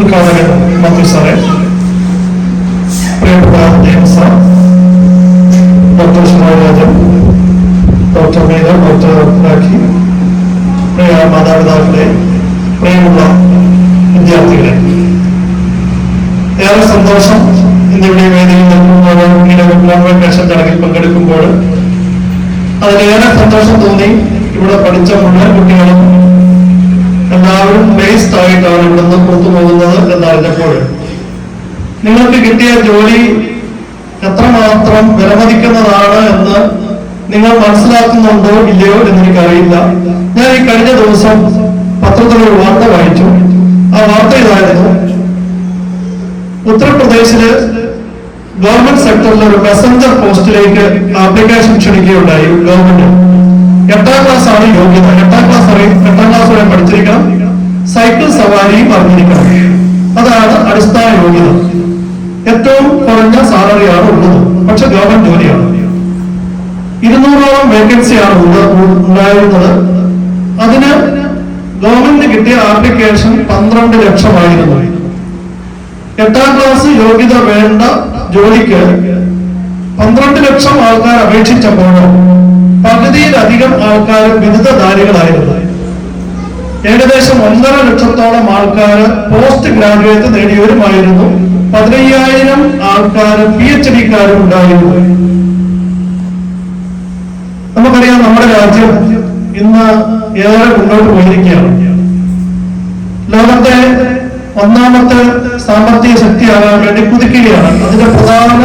ഉദ്ഘാടകൻ മന്ത്രി സാറേ പ്രിയപ്പെട്ട sir doctor Sumarajan doctor Megha doctor Rakhi പ്രിയ മാതാപിതാക്കളെ പ്രിയമുള്ള വിദ്യാർത്ഥികളെ. ഏറെ സന്തോഷം ഇന്നിവിടെ വേദിയിൽ നിൽക്കുമ്പോൾ കോൺവെക്കേഷൻ ചടങ്ങിൽ പങ്കെടുക്കുമ്പോൾ അതിലേറെ സന്തോഷം തോന്നി. ഇവിടെ പഠിച്ച മുഴുവൻ കുട്ടികളും എല്ലാവരും വേസ്റ്റ് ആയിട്ടാണ് നിന്ന് പുറത്തു പോകുന്നത് എന്നറിഞ്ഞപ്പോൾ നിങ്ങൾക്ക് കിട്ടിയ ജോലി എത്രമാത്രം വിലമതിക്കുന്നതാണ് എന്ന് നിങ്ങൾ മനസ്സിലാക്കുന്നുണ്ടോ ഇല്ലയോ എന്ന് എനിക്കറിയില്ല ഞാൻ ഈ കഴിഞ്ഞ ദിവസം പത്രത്തിലൊരു വാർത്ത വായിച്ചു. ആ വാർത്ത ഇതായിരുന്നു. ഉത്തർപ്രദേശിൽ ഗവൺമെന്റ് സെക്ടറിൽ ഒരു മെസഞ്ചർ പോസ്റ്റിലേക്ക് ആപ്ലിക്കേഷൻ ക്ഷണിക്കുകയുണ്ടായി ഗവൺമെന്റ് എട്ടാം ക്ലാസ് ആണ് യോഗ്യത. എട്ടാം ക്ലാസ് അറിയും എട്ടാം ക്ലാസ് വരെ പഠിച്ചിരിക്കണം. സൈക്കിൾ സവാരിയും അറിഞ്ഞിരിക്കണം അതാണ് അടിസ്ഥാന യോഗ്യത. ഏറ്റവും കുറഞ്ഞ സാലറിയാണ് ഉള്ളത്. പക്ഷെ ഗവൺമെന്റ് ജോലിയാണ്. ഇരുന്നൂറോളം വേക്കൻസിയാണ് ഉണ്ടായിരുന്നത്. അതിന് ഗവൺമെന്റ് കിട്ടിയ ആപ്ലിക്കേഷൻ പന്ത്രണ്ട് ലക്ഷമായിരുന്നു. എട്ടാം ക്ലാസ് യോഗ്യത വേണ്ട ജോലിക്ക് പന്ത്രണ്ട് ലക്ഷം ആൾക്കാർ അപേക്ഷിച്ചപ്പോൾ പകുതിയിലധികം ആൾക്കാർ ബിരുദധാരികളായിരുന്നു. ഏകദേശം ഒന്നര ലക്ഷത്തോളം ആൾക്കാർ പോസ്റ്റ് ഗ്രാജുവേറ്റ് നേടിയവരുമായിരുന്നു. പതിനയ്യായിരം ആൾക്കാർ പി എച്ച് ഡിക്കാരും ഉണ്ടായിരുന്നു. നമുക്കറിയാം നമ്മുടെ രാജ്യം ഇന്ന് ഏറെ മുന്നോട്ട് പോയിരിക്കുകയാണ്. ലോകത്തെ ഒന്നാമത്തെ സാമ്പത്തിക ശക്തിയാകാൻ വേണ്ടി കുതിക്കുകയാണ്. അതിന്റെ പ്രധാന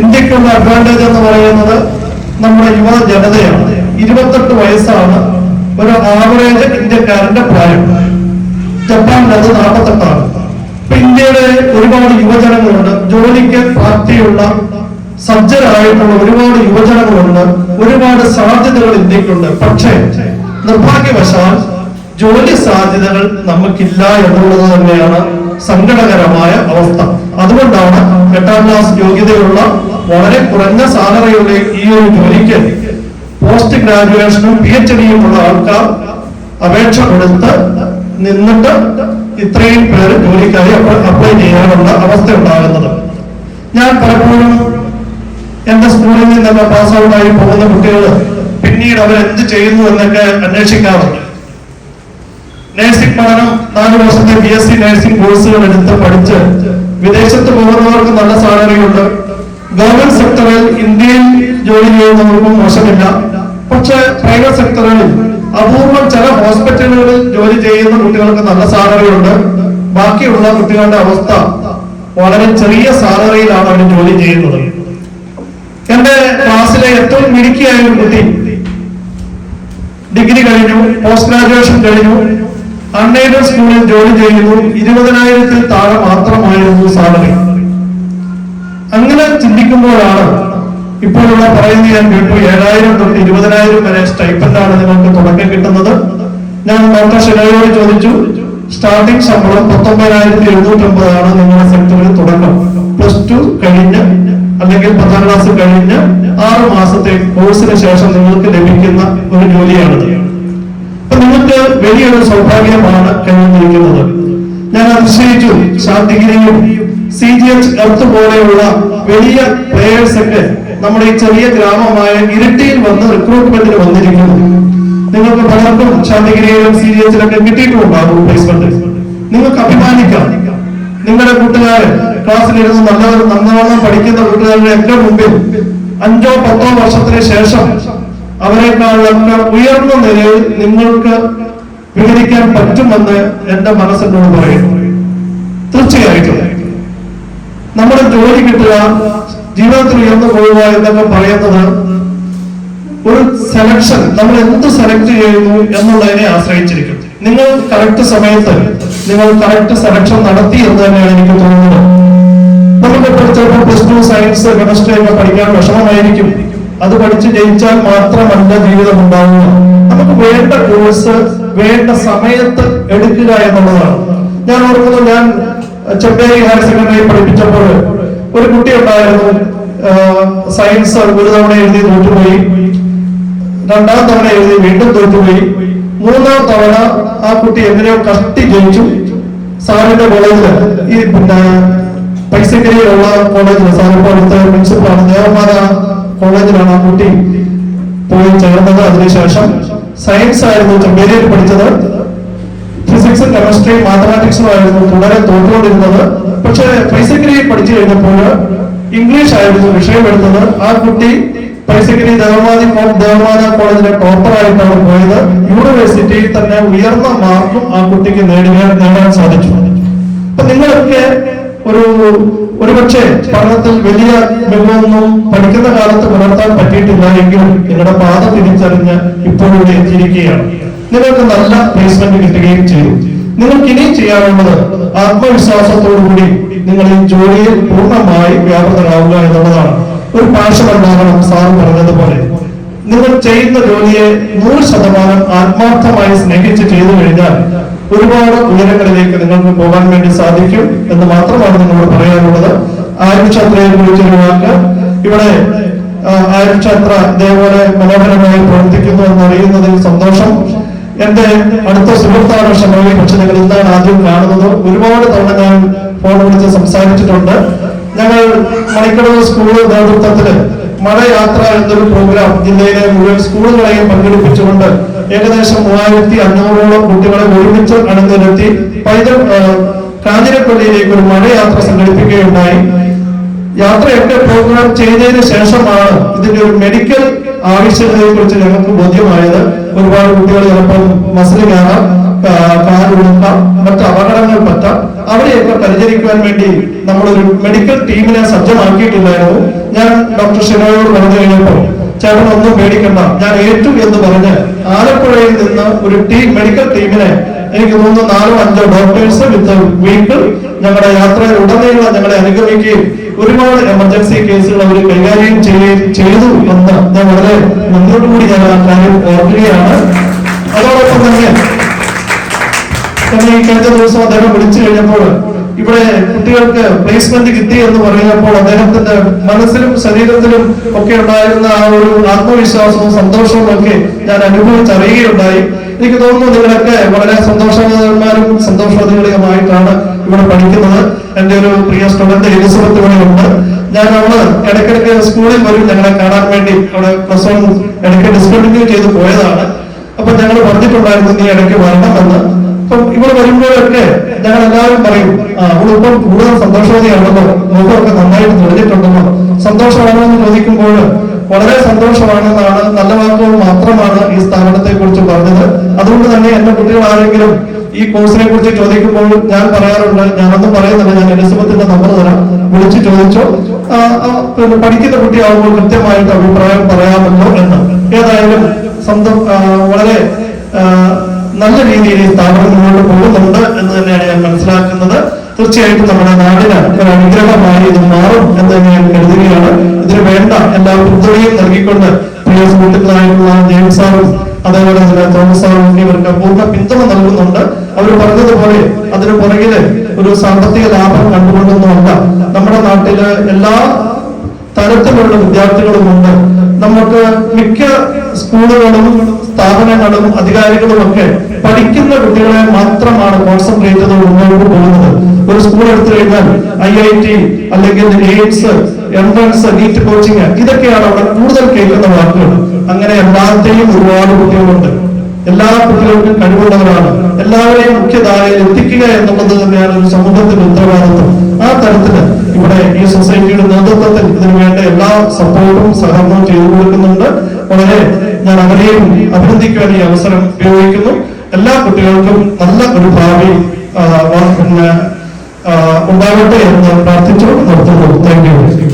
ഇന്ത്യക്കുള്ള അഡ്വാന്റേജ് എന്ന് പറയുന്നത് നമ്മുടെ യുവ ജനതയാണ്. ഇരുപത്തെട്ട് വയസ്സാണ് ഒരു ആവറേജ് ഇന്ത്യക്കാരന്റെ പ്രായം. ജപ്പാനിൽ അത് നാൽപ്പത്തെട്ടാണ്. ഇപ്പൊ ഇന്ത്യയുടെ ഒരുപാട് യുവജനങ്ങളുണ്ട്. ജോലിക്ക് പ്രാപ്തിയുള്ള സജ്ജരായിട്ടുള്ള ഒരുപാട് യുവജനങ്ങളുണ്ട്. ഒരുപാട് സാധ്യതകൾ ഇന്ത്യക്കുണ്ട്. പക്ഷേ നിർഭാഗ്യവശാൽ ജോലി സാധ്യതകൾ നമുക്കില്ല എന്നുള്ളത് തന്നെയാണ് സങ്കടകരമായ അവസ്ഥ. അതുകൊണ്ടാണ് എട്ടാം ക്ലാസ് യോഗ്യതയുള്ള വളരെ കുറഞ്ഞ സാലറിയുടെ ഈ ഒരു ജോലിക്ക് പോസ്റ്റ് ഗ്രാജുവേഷനും പി എച്ച് ഡിയും ഉള്ള ആൾക്കാർ അപേക്ഷ കൊടുത്ത് നിന്നിട്ട് ഇത്രയും പേര് ജോലിക്കായി അപ്ലൈ ചെയ്യാനുള്ള അവസ്ഥ ഉണ്ടാകുന്നത്. ഞാൻ പലപ്പോഴും എന്റെ സ്കൂളിൽ നിന്നൊക്കെ പാസ് ഔട്ടായി പോകുന്ന കുട്ടികൾ പിന്നീട് അവർ എന്ത് ചെയ്യുന്നു എന്നൊക്കെ അന്വേഷിക്കാറുണ്ട് നഴ്സിംഗ് പഠനം നാല് വർഷത്തെ ബി എസ് സി നഴ്സിംഗ് കോഴ്സുകൾ എടുത്ത് പഠിച്ച് വിദേശത്ത് പോകുന്നവർക്ക് നല്ല സാലറി ഉണ്ട് ഗവൺമെന്റ് സെക്ടറിൽ ഇന്ത്യയിൽ ജോലി ചെയ്യുന്നവർക്കും മോശമില്ല. പക്ഷെ പ്രൈവറ്റ് സെക്ടറിൽ അപൂർവം ചില ഹോസ്പിറ്റലുകളിൽ ജോലി ചെയ്യുന്ന കുട്ടികൾക്ക് നല്ല സാലറി ഉണ്ട് ബാക്കിയുള്ള കുട്ടികളുടെ അവസ്ഥ വളരെ ചെറിയ സാലറിയിലാണ് അവർ ജോലി ചെയ്യുന്നത്. എന്റെ ക്ലാസ്സിലെ ഏറ്റവും മിടുക്കിയായ ഒരു കുട്ടി ഡിഗ്രി കഴിഞ്ഞു പോസ്റ്റ് ഗ്രാജുവേഷൻ കഴിഞ്ഞു. അൺഎയ്ഡഡ് സ്കൂളിൽ ജോലി ചെയ്യുന്നു ഇരുപതിനായിരത്തിൽ താഴെ മാത്രമായിരുന്നു സാലറി. അങ്ങനെ ചിന്തിക്കുമ്പോഴാണ് ഇപ്പോഴുള്ള പറയുന്നത് ഞാൻ കേട്ടു ഏഴായിരം തൊട്ട് ഇരുപതിനായിരം വരെ സ്റ്റൈപ്പൻഡാണ് നിങ്ങൾക്ക് തുടക്കം കിട്ടുന്നത്. ഞാൻ ഡോക്ടർ ഷിനോയോട് ചോദിച്ചു സ്റ്റാർട്ടിംഗ് ശമ്പളം പത്തൊമ്പതിനായിരത്തി എഴുന്നൂറ്റി അമ്പതാണ് നിങ്ങളുടെ സെക്ടറിൽ തുടക്കം. പ്ലസ് ടു കഴിഞ്ഞ് അല്ലെങ്കിൽ പത്താം ക്ലാസ് കഴിഞ്ഞ് ആറ് മാസത്തെ കോഴ്സിന് ശേഷം നിങ്ങൾക്ക് ലഭിക്കുന്ന ഒരു ജോലിയാണിത്. അപ്പൊ വലിയൊരു സൗഭാഗ്യമാണ് കഴിഞ്ഞിരിക്കുന്നത് ഞാൻ അതിശയിച്ചു. ശാന്തിഗിരിയും സി ജി എച്ച് എർത്ത് പോലെയുള്ള വലിയ പ്ലേയേഴ്സൊക്കെ നമ്മുടെ ഈ ചെറിയ ഗ്രാമമായ ഇരട്ടിയിൽ വന്ന് റിക്രൂട്ട്മെന്റിന് വന്നിരിക്കുന്നു. നിങ്ങൾക്ക് പലർക്കും ശാന്തിഗിരിയിലും സി ജി എച്ചിലൊക്കെ കിട്ടിയിട്ടുണ്ടാകും പ്ലേസ്മെന്റ് നിങ്ങൾക്ക് അഭിമാനിക്കാം. നിങ്ങളുടെ കൂട്ടുകാരൻ ക്ലാസ്സിലിരുന്ന് നല്ലവർ നന്നവണ്ണം പഠിക്കുന്ന കൂട്ടുകാരുടെ ഏറ്റവും മുമ്പിൽ അഞ്ചോ പത്തോ വർഷത്തിന് ശേഷം അവരെക്കാളൊക്കെ ഉയർന്ന നിലയിൽ നിങ്ങൾക്ക് വിവരിക്കാൻ പറ്റുമെന്ന് എന്റെ മനസ്സിനോട് പറയുന്നു തീർച്ചയായിട്ടും. നമ്മുടെ ജോലി കിട്ടുക ജീവിതത്തിൽ ഉയർന്നു പോവുക എന്നൊക്കെ പറയുന്നത് ഒരു സെലക്ഷൻ നമ്മൾ എന്ത് സെലക്ട് ചെയ്യുന്നു എന്നുള്ളതിനെ ആശ്രയിച്ചിരിക്കും. നിങ്ങൾ കറക്റ്റ് സമയത്ത് നിങ്ങൾ കറക്റ്റ് സെലക്ഷൻ നടത്തി എന്ന് തന്നെയാണ് എനിക്ക് തോന്നുന്നത്. നമുക്കിപ്പോൾ ചിലപ്പോൾ പ്ലസ് ടു സയൻസ് കെമിസ്ട്രി ഒക്കെ പഠിക്കാൻ വിഷമമായിരിക്കും. അത് പഠിച്ച് ജയിച്ചാൽ മാത്രമല്ല ജീവിതം ഉണ്ടാവുക. നമുക്ക് വേണ്ട കോഴ്സ് വേണ്ട സമയത്ത് എടുക്കുക എന്നുള്ളതാണ്. ഞാൻ ഓർക്കുന്നു ഞാൻ ചെമ്പേരി ഹയർ സെക്കൻഡറി പഠിപ്പിച്ചപ്പോൾ ഒരു കുട്ടി ഉണ്ടായിരുന്നു സയൻസ് ഒരു തവണ എഴുതി തോറ്റുപോയി. രണ്ടാം തവണ എഴുതി വീണ്ടും തോറ്റുപോയി. മൂന്നാം തവണ ആ കുട്ടി എങ്ങനെയോ കഷ്ടി ജയിച്ചു. സാറിന്റെ കോളേജിൽ ഈ പിന്നെ പൈസക്കരിയിലുള്ള കോളേജിൽ സാറിപ്പോ അടുത്ത പ്രിൻസിപ്പളാണ് ദേവമാത കോളേജിലാണ് ആ കുട്ടി പോയി ചേർന്നത്. അതിനുശേഷം സയൻസ് ആയിരുന്നു ചെമ്പേരിയിൽ പഠിച്ചത്. ഫിസിക്സും കെമിസ്ട്രിയും മാത്തമാറ്റിക്സും ആയിരുന്നു തുടരെ തോറ്റുകൊണ്ടിരുന്നത്. പക്ഷെ പൈസക്കരി പഠിച്ചു കഴിഞ്ഞപ്പോൾ ഇംഗ്ലീഷ് ആയിരുന്നു വിഷയം എടുത്തത്. ആ കുട്ടി പൈസക്കരി ദേവമാതി ദേവമാത കോളേജിലെ ടോപ്പറായിട്ടാണ് പോയത്. യൂണിവേഴ്സിറ്റിയിൽ തന്നെ ഉയർന്ന മാർക്കും ആ കുട്ടിക്ക് നേടുക നേടാൻ സാധിച്ചു. അപ്പൊ നിങ്ങളൊക്കെ ഒരു ഒരുപക്ഷെ പഠനത്തിൽ വലിയ മികവൊന്നും പഠിക്കുന്ന കാലത്ത് പുലർത്താൻ പറ്റിയിട്ടില്ല എങ്കിലും നിങ്ങളുടെ പാത തിരിച്ചറിഞ്ഞ് ഇപ്പോഴും എത്തിയിരിക്കുകയാണ്. നിങ്ങൾക്ക് നല്ല പ്ലേസ്മെന്റ് കിട്ടുകയും ചെയ്യും നിങ്ങൾക്ക് ഇനിയും ചെയ്യാനുള്ളത് ആത്മവിശ്വാസത്തോടുകൂടി നിങ്ങൾ ഈ ജോലിയിൽ പൂർണമായി വ്യാപൃതരാവുക എന്നുള്ളതാണ്. ഒരു പാഷൻ ഉണ്ടാകണം സാർ പറഞ്ഞതുപോലെ. നിങ്ങൾ ചെയ്യുന്ന ജോലിയെ നൂറ് ശതമാനം ആത്മാർത്ഥമായി സ്നേഹിച്ച് ചെയ്തു കഴിഞ്ഞാൽ ഒരുപാട് ഉയരങ്ങളിലേക്ക് നിങ്ങൾക്ക് പോകാൻ വേണ്ടി സാധിക്കും എന്ന് മാത്രമാണ് നിങ്ങളോട് പറയാനുള്ളത്. ആയുർക്ഷത്രയെ കുറിച്ചൊരു വാക്ക്. ഇവിടെ ആ, ആയുർക്ഷത്ര ഇതേപോലെ മനോഹരമായി പ്രവർത്തിക്കുന്നു എന്നറിയുന്നതിൽ സന്തോഷം. എന്റെ അടുത്ത സുഹൃത്താണ് ഷമോയി. പക്ഷെ നിങ്ങൾ ഇന്നാണ് ആദ്യം കാണുന്നത്? ഒരുപാട് തവണ ഞാൻ ഫോൺ വിളിച്ച് സംസാരിച്ചിട്ടുണ്ട്. ഞങ്ങൾ മണിക്കടവ് സ്കൂൾ നേതൃത്വത്തിൽ മഴയാത്ര എന്നൊരു പ്രോഗ്രാം ജില്ലയിലെ മുഴുവൻ സ്കൂളുകളെയും പങ്കെടുപ്പിച്ചുകൊണ്ട് ഏകദേശം മൂവായിരത്തി അഞ്ഞൂറോളം കുട്ടികളെ ഒരുമിച്ച് അണിനിരത്തി പൈതൽ കാഞ്ഞിരപ്പള്ളിയിലേക്ക് ഒരു മഴയാത്ര സംഘടിപ്പിക്കുകയുണ്ടായി. യാത്രയൊക്കെ പ്രോഗ്രാം ചെയ്തതിന് ശേഷമാണ് ഇതിന്റെ ഒരു മെഡിക്കൽ ആവശ്യകതയെ കുറിച്ച് ഞങ്ങൾക്ക് ബോധ്യമായത്. ഒരുപാട് കുട്ടികൾ ചിലപ്പോൾ മസിൽ കയറാം കാലുടുക്കാം മറ്റ് അപകടങ്ങൾ പറ്റാം അവരെയൊക്കെ പരിചരിക്കുവാൻ വേണ്ടി നമ്മളൊരു മെഡിക്കൽ ടീമിനെ സജ്ജമാക്കിയിട്ടില്ലായിരുന്നു ഞാൻ ഡോക്ടർ ഷിനോയോട് പറഞ്ഞു കഴിഞ്ഞപ്പോൾ ചേട്ടൻ ഒന്നും പേടിക്കണ്ട. ഞാൻ ഏറ്റു എന്ന് പറഞ്ഞ് ആലപ്പുഴയിൽ നിന്ന് ഒരു ടീം മെഡിക്കൽ ടീമിനെ എനിക്ക് തോന്നുന്നു നാലോ അഞ്ചോ ഡോക്ടേഴ്സ് വിത്ത് വീക്കിൾ ഞങ്ങളുടെ യാത്രയിൽ ഉടനീളം ഞങ്ങളെ അനുഗമിക്കുകയും ഒരുപാട് എമർജൻസി കേസുകൾ അവർ കൈകാര്യം ചെയ്തു എന്ന് ഞാൻ വളരെ നന്ദിയോടുകൂടി ഞാൻ ആ കാര്യം ഓർക്കുകയാണ്. അതോടൊപ്പം തന്നെ എന്നെ ഈ കഴിഞ്ഞ ദിവസം അദ്ദേഹം വിളിച്ചു കഴിഞ്ഞപ്പോൾ ഇവിടെ കുട്ടികൾക്ക് പ്ലേസ്മെന്റ് കിട്ടി എന്ന് പറയുമ്പോൾ അദ്ദേഹത്തിന്റെ മനസ്സിലും ശരീരത്തിലും ഒക്കെ ഉണ്ടായിരുന്ന ആ ഒരു ആത്മവിശ്വാസവും സന്തോഷവും ഒക്കെ ഞാൻ അനുഭവിച്ചറിയുകയുണ്ടായി. എനിക്ക് തോന്നുന്നു നിങ്ങളൊക്കെ വളരെ സന്തോഷവാന്മാരും സന്തോഷവതികളുമായിട്ടാണ് ഇവിടെ പഠിക്കുന്നത്. എന്റെ ഒരു പ്രിയ സ്റ്റുഡന്റ് എലിസബത്ത് ഇവിടെ ഉണ്ട്. ഞാൻ അവൾ ഇടയ്ക്കിടയ്ക്ക് സ്കൂളിൽ വരും. ഞങ്ങളെ കാണാൻ വേണ്ടി അവിടെ പ്ലസ് വൺ ഇടയ്ക്ക് ഡിസ്കണ്ടിന്യൂ ചെയ്ത് പോയതാണ്. അപ്പൊ ഞങ്ങൾ പറഞ്ഞിട്ടുണ്ടായിരുന്നു നീ ഇടയ്ക്ക് വരണമെന്ന്. അപ്പം ഇവിടെ വരുമ്പോഴൊക്കെ ഞങ്ങൾ എല്ലാവരും പറയും ആ അവളിപ്പം കൂടുതൽ സന്തോഷവതിയാണല്ലോ മുഖമൊക്കെ നന്നായിട്ട് തെളിഞ്ഞിട്ടുണ്ടല്ലോ സന്തോഷമാണോ എന്ന് ചോദിക്കുമ്പോൾ വളരെ സന്തോഷമാണെന്നാണ് നല്ല വാക്കുകൾ മാത്രമാണ് ഈ സ്ഥാപനത്തെ കുറിച്ച് പറഞ്ഞത്. അതുകൊണ്ട് തന്നെ എന്റെ കുട്ടികൾ ആരെങ്കിലും ഈ കോഴ്സിനെ കുറിച്ച് ചോദിക്കുമ്പോൾ ഞാൻ പറയാറുണ്ട് ഞാനൊന്നും പറയുന്നില്ല ഞാൻ എലിസബത്തിന്റെ നമ്പർ തരാം വിളിച്ചു ചോദിച്ചോ. പഠിക്കുന്ന കുട്ടിയാവുമ്പോൾ കൃത്യമായിട്ട് അഭിപ്രായം പറയാമല്ലോ എന്ന്. ഏതായാലും സ്വന്തം വളരെ നല്ല രീതിയിൽ ഈ സ്ഥാപനം മുന്നോട്ട് പോകുന്നുണ്ട് എന്ന് തന്നെയാണ് ഞാൻ മനസ്സിലാക്കുന്നത്. തീർച്ചയായിട്ടും നമ്മുടെ നാടിന് ഒരു അനുഗ്രഹമായി ഇത് മാറും എന്ന് തന്നെ ഞാൻ കരുതുകയാണ്. ഇതിന് വേണ്ട എല്ലാ പിന്തുണയും നൽകിക്കൊണ്ട് പ്രിയ സുഹൃത്തുക്കളായിട്ടുള്ള ജെയിംസ് സാറും അതേപോലെ തന്നെ തോമസ് സാറും എന്നിവർക്ക് പൂർണ പിന്തുണ നൽകുന്നുണ്ട്. അവർ പറഞ്ഞതുപോലെ അതിന് പുറകിൽ ഒരു സാമ്പത്തിക ലാഭം കണ്ടുകൊണ്ടൊന്നുമല്ല. നമ്മുടെ നാട്ടിൽ എല്ലാ തരത്തിലുള്ള വിദ്യാർത്ഥികളുമുണ്ട് നമുക്ക് മിക്ക സ്കൂളുകളും സ്ഥാപനങ്ങളും അധികാരികളും ഒക്കെ പഠിക്കുന്ന കുട്ടികളെ മാത്രമാണ് കോൺസെൻട്രേറ്റ് ചെയ്ത് മുന്നോട്ട് പോകുന്നത്. ഒരു സ്കൂൾ എടുത്തു കഴിഞ്ഞാൽ ഐ ഐ ടി അല്ലെങ്കിൽ എയിംസ് എൻട്രൻസ് നീറ്റ് കോച്ചിങ് ഇതൊക്കെയാണ് അവിടെ കൂടുതൽ കേൾക്കുന്ന വാക്കുകൾ. അങ്ങനെ എല്ലാത്തെയും ഒരുപാട് കുട്ടികളുണ്ട്. എല്ലാ കുട്ടികൾക്കും കഴിവുള്ളവരാണ് എല്ലാവരെയും മുഖ്യധാരയിൽ എത്തിക്കുക എന്നുള്ളത് തന്നെയാണ് ഒരു സമൂഹത്തിന്റെ ഉത്തരവാദിത്വം. ആ തരത്തിൽ ഇവിടെ ഈ സൊസൈറ്റിയുടെ നേതൃത്വത്തിൽ ഇതിനു വേണ്ട എല്ലാ സപ്പോർട്ടും സഹകരണവും ചെയ്തു കൊടുക്കുന്നുണ്ട്. വളരെ ഞാൻ അവരെയും അഭിനന്ദിക്കുവാൻ ഈ അവസരം ഉപയോഗിക്കുന്നു. എല്ലാ കുട്ടികൾക്കും നല്ല ഒരു ഭാവി ഉണ്ടാകട്ടെ എന്ന് പ്രാർത്ഥിച്ചു നിർത്തുന്നു. Thank you